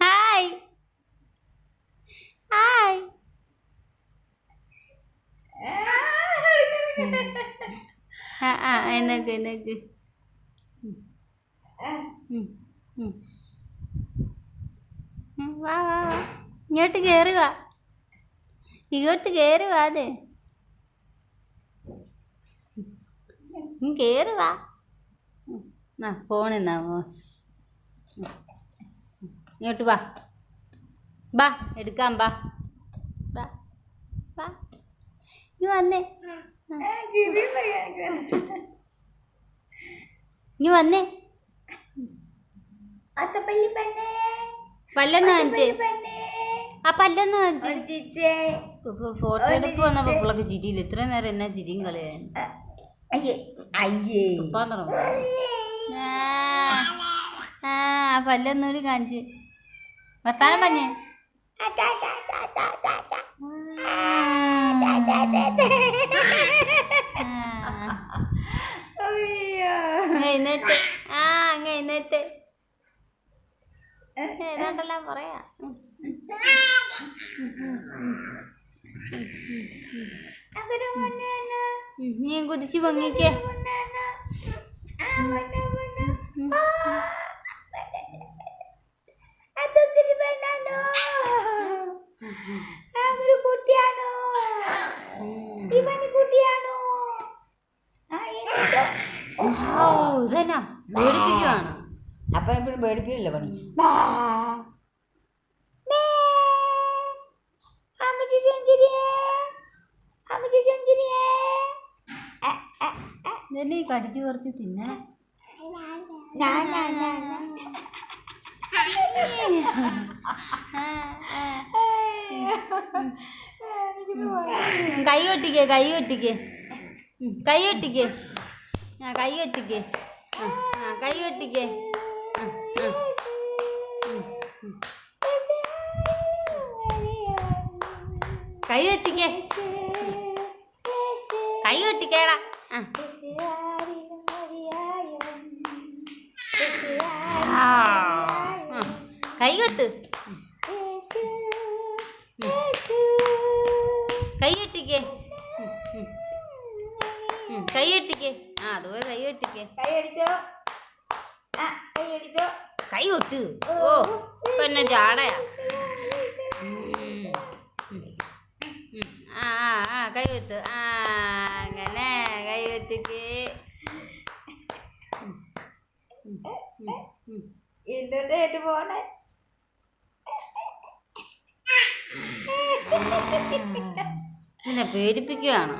Hi hi ആ ആ എന്നക്ക് എന്നൊക്കെ വാ വാ വാ. ഇങ്ങോട്ട് കയറുക ഇങ്ങോട്ട് കയറുക അതെ. കയറുക. ആ ഫോണിന്നാ. ഇങ്ങോട്ട് വാ. ബാ എടുക്കാം ബാ. ബാ ബാ. ഇനി വന്നേ. ഇനി വന്നേ. അത്തപ്പള്ളി പെണ്ണേ. പല്ലെന്ന് കാണിച്ചേ? ആ പല്ലെന്ന് കാണിച്ചേ? ഫോട്ടോ എടുപ്പ് വന്നപ്പോ പിള്ളക്ക് ചിരിയില്ല? ഇത്ര നേരം എന്നാ ചിരിയും കളയാൻ അയ്യേ. അയ്യേ. തുപ്പാൻ തുടങ്ങും. പല്ലൊന്നുകൂടി കാണിച്ച് വർത്താനം പറഞ്ഞേ. എഴുന്നേറ്റ്. ആ അങ്ങ് എഴുന്നേറ്റ്. ഏതാണ്ടെല്ലാം പറയാ. നീ കുതിച്ച് പൊങ്ങിക്കേ പൊന്നാണ് ആ പൊന്ന പൊന്ന അതൊത്തിരി പെണ്ണാണോ അതൊരു കുട്ടിയാണോ ഇവന് കുട്ടിയാണോ ആ എന്നിട്ടോ ഓ ഇതന്നാ. പേടിപ്പിക്കുവാണ്. അപ്പൊ എപ്പോഴും പേടിപ്പിക്കില്ല പണി. ഇതന്നെ കടിച്ചു പറിച്ച് തിന്നെ? കൈ ഒട്ടിക്കേ കൈ ഒട്ടിക്കേ കൈ കൊട്ടിക്കേ ആ കൈ കൊട്ടിക്കേ. ആ കൈ ആ. കൈ കൊട്ടിക്കേ. കൈ കൊട്ടിക്കേടാ. ആ. കൈ കൊട്ട് കൈ കെട്ടിക്കേ കൈ കെട്ടിക്കേ. ആ അതുപോലെ കൈ കെട്ടിക്കേ. കൈ അടിച്ചോ. കൈ അടിച്ചോ. കൈ ഒട്ട് ഓ ഇപ്പൊ എന്നെ ജാടയാ? ആ ആ ആ കൈ കൊത്ത് ആ അങ്ങനെ കൈ കൊത്തിക്കേ എന്നിട്ട് ഏറ്റു പോണേ. പിന്നെ പേടിപ്പിക്കുകയാണോ